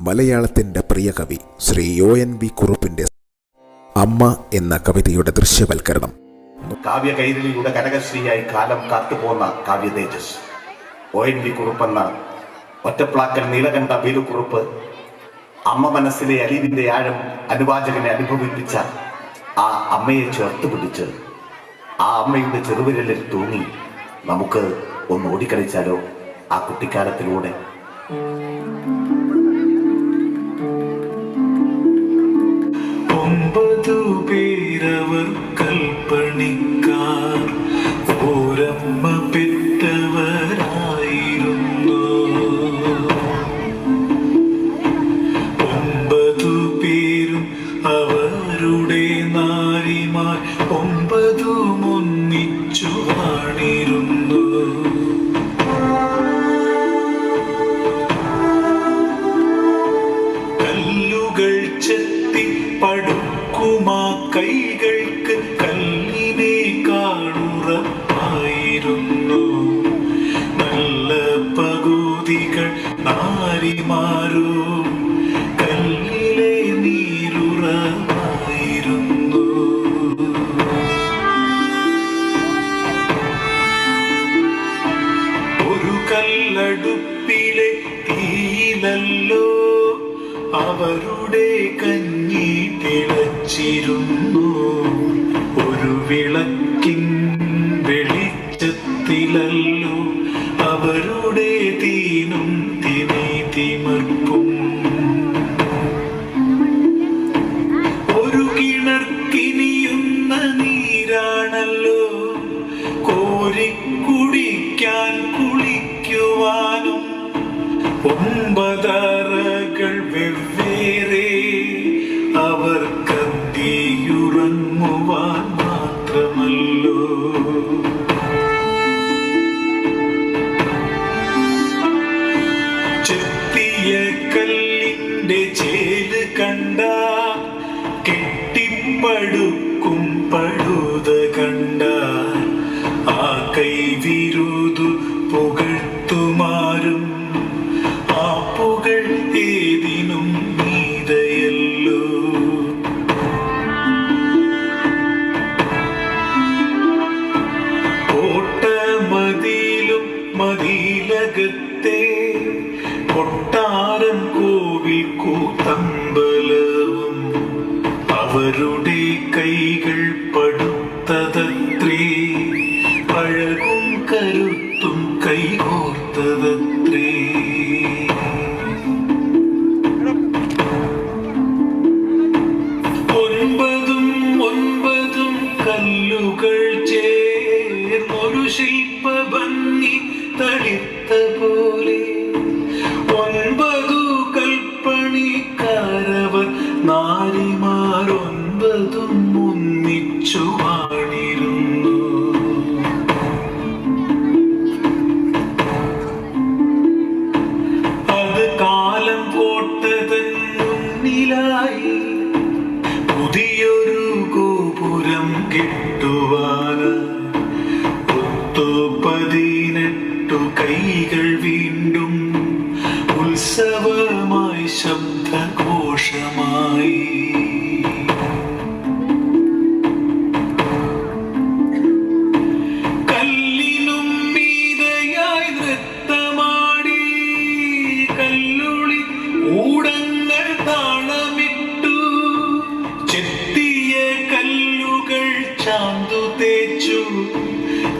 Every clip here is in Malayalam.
മലയാളത്തിന്റെ പ്രിയ കവി ശ്രീ ഒ എൻ വി കുറുപ്പിന്റെ അമ്മ എന്ന കവിതയുടെ ദൃശ്യവൽക്കരണം. കാവ്യ കൈരളിയുടെ കനകശ്രീയായി കാലം കാത്തുപോന്ന കാവ്യ തേജസ്. ഒ എൻ വി കുറുപ്പെന്ന ഒറ്റപ്ലാക്കൽ നീലകണ്ഠ വേലുക്കുറുപ്പ് അമ്മ മനസ്സിലെ അലിവിന്റെ ആഴം അനുവാചകനെ അനുഭവിപ്പിച്ച ആ അമ്മയെ ചേർത്ത് പിടിച്ച് ആ അമ്മയുടെ ചെറുവിരലിൽ തൂങ്ങി നമുക്ക് ഒന്ന് ഓടിക്കളിച്ചാലോ ആ കുട്ടിക്കാലത്തിലൂടെ? பெரும் കല്ലടുപ്പിലെ തീയിലല്ലോ അവരുടെ കഞ്ഞി തിളച്ചിരുന്നു. ഒരു വിളക്കിൻ വെളിച്ചത്തിലല്ലോ അവരുടെ തിനി ചേൽ കണ്ട കെട്ടിപ്പടുക്കും പടുത കണ്ട ആ കൈ വിരുതു പുകഴ്ത്തുമാരും. ആ പുകൾ ഏതിനും നീതയല്ലോ കോട്ടമതിലും മതിലകത്തെ കൊട്ടാരം കൂത്തമ്പലവും അവരുടെ കൈകൾ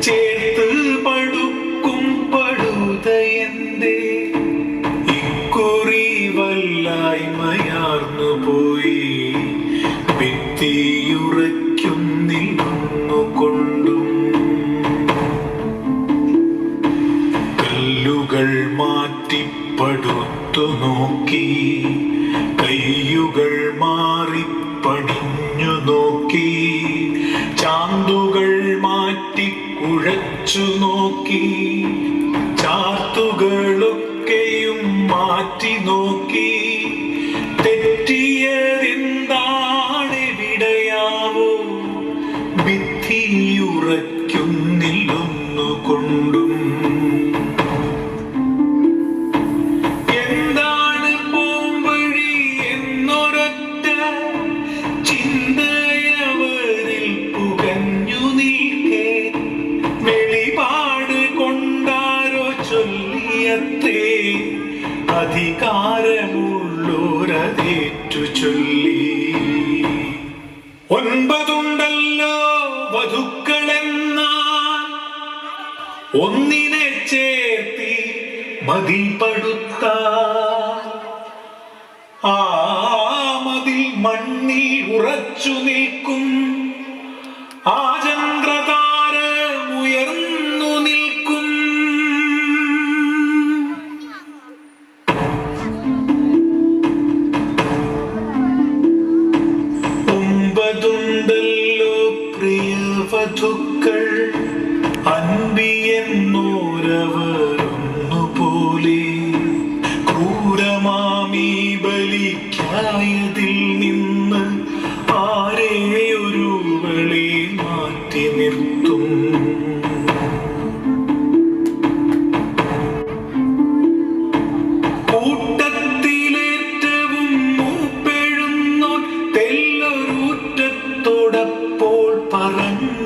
ചേർത്ത് പടുക്കും പടുതയന്തേ. ഇക്കുറി വല്ലായ്മയാർന്നു പോയി. ഭിത്തിയുറയ്ക്കുന്നിന്നു കൊണ്ടും കല്ലുകൾ മാറ്റി പടുത്തു നോക്കി. കയ്യുകൾ മാറി കുഴച്ചു നോക്കി. മതിൽപ്പെടുത്ത ആ മതിൽ മണ്ണിൽ ഉറച്ചു നിൽക്കും.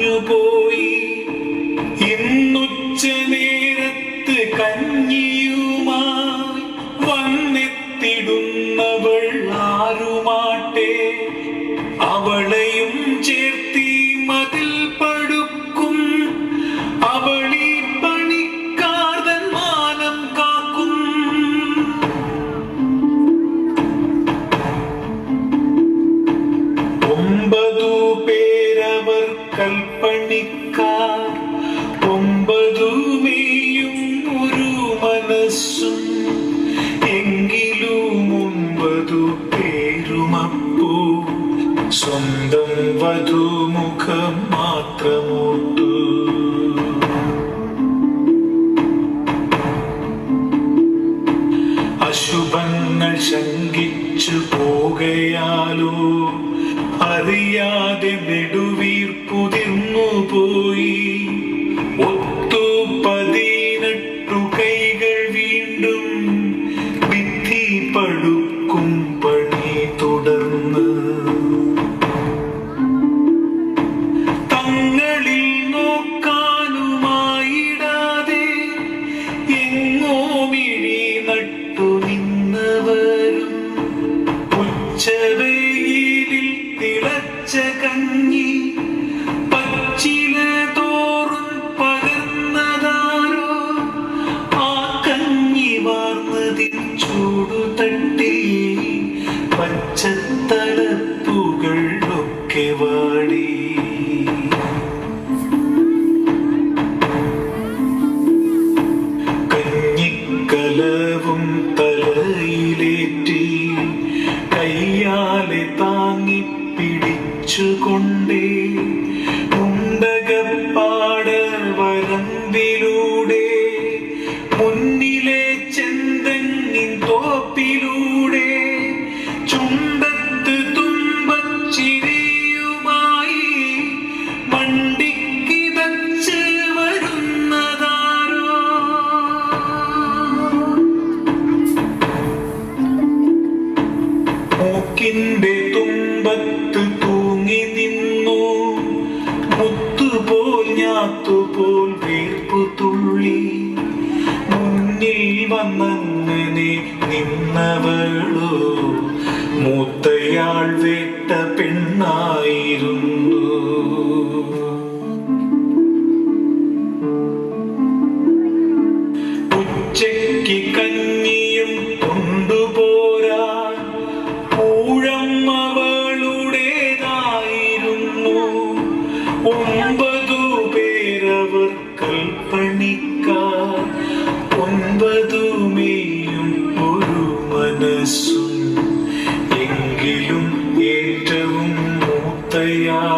പോയി. ഇന്നുച്ച നേരത്ത് കഞ്ഞിയുമായി വന്നെത്തിടുന്നവൾ ആരുമാട്ടെ? അവളെയും ചേർത്തി മതിൽ പടുക്കും. അവളീ പണിക്കാരൻ മാനം കാക്കും. ഒമ്പതു പേരവർ കൽപ്പ സ്വന്തം വധുമുഖം മാത്രമോട്ടു അശുഭങ്ങൾ ശങ്കിച്ചു പോകയാലോ അറിയാതെ വെടുവീർപ്പുതിർന്നു പോയി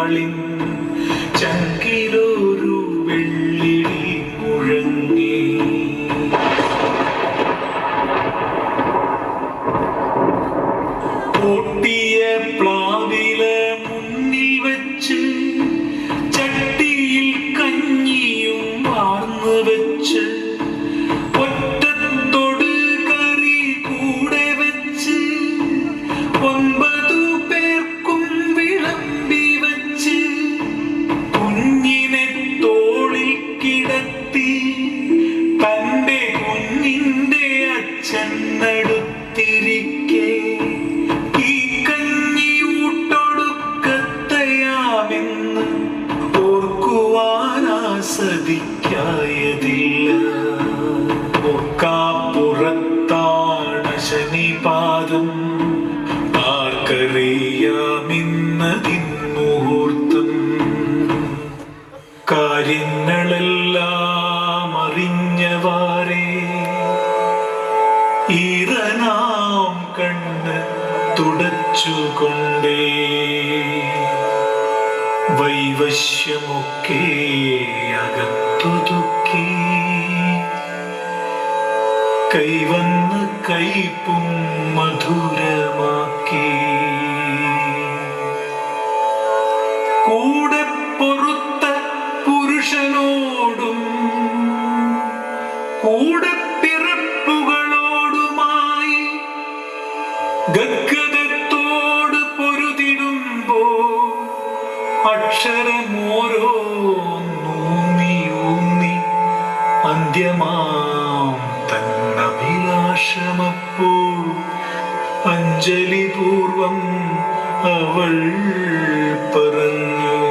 i'm darling. തുടച്ചുകൊണ്ടേ വൈവശ്യമൊക്കെ അകത്തൊതുക്കി കൈവന്ന് കൈപ്പും മധുരമാക്കി അന്ത്യമാം തന്നഭിലാഷമപ്പോ. അഞ്ജലി പൂർവം അവൾ പറഞ്ഞു.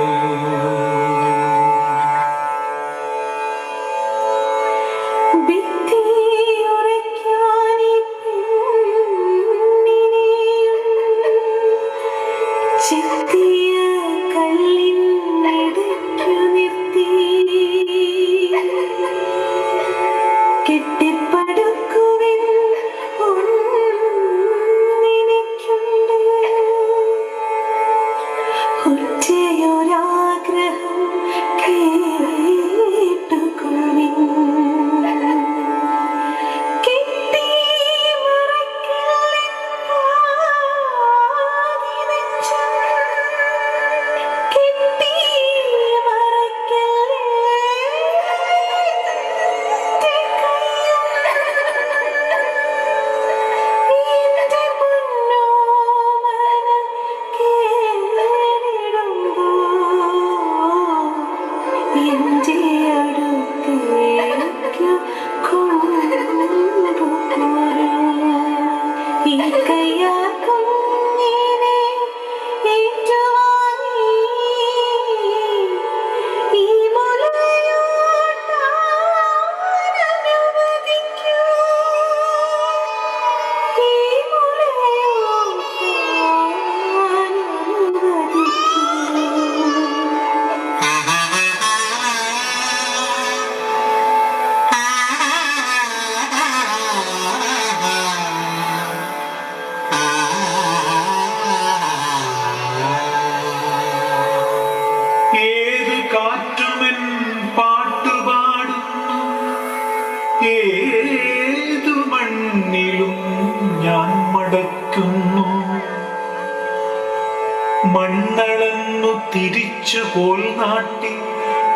Di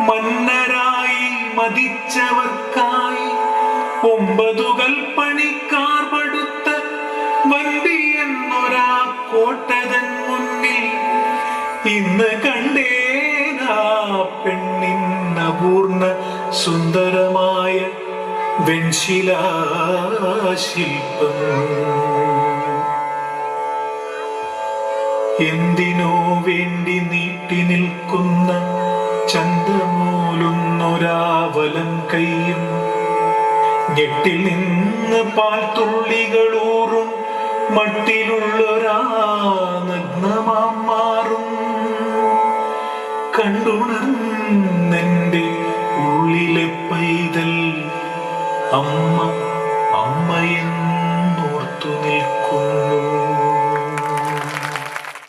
മന്നരായി മതിച്ചവർക്കായി ഒമ്പതു കൽപ്പണിക്കാർ പടുത്ത വണ്ടി എന്നൊരാ കോട്ടതൻ മുന്നിൽ ഇന്ന് കണ്ടേനാ പെണ്ണിൻ അപൂർണ സുന്ദരമായ വെൺശിലാശില്പം എന്തിനോ വേണ്ടി നീട്ടി നിൽക്കുന്ന ചന്തമൂലുന്നൊരാവലം കയ്യും. ഞെട്ടിൽ നിന്ന് പാൽത്തുള്ളികളൂറും മട്ടിലുള്ളൊരാ നഗ്നമാം മാറും. കണ്ടുണർന്നെന്റെ ഉള്ളിലെ പൈതൽ അമ്മ അമ്മയെന്ന്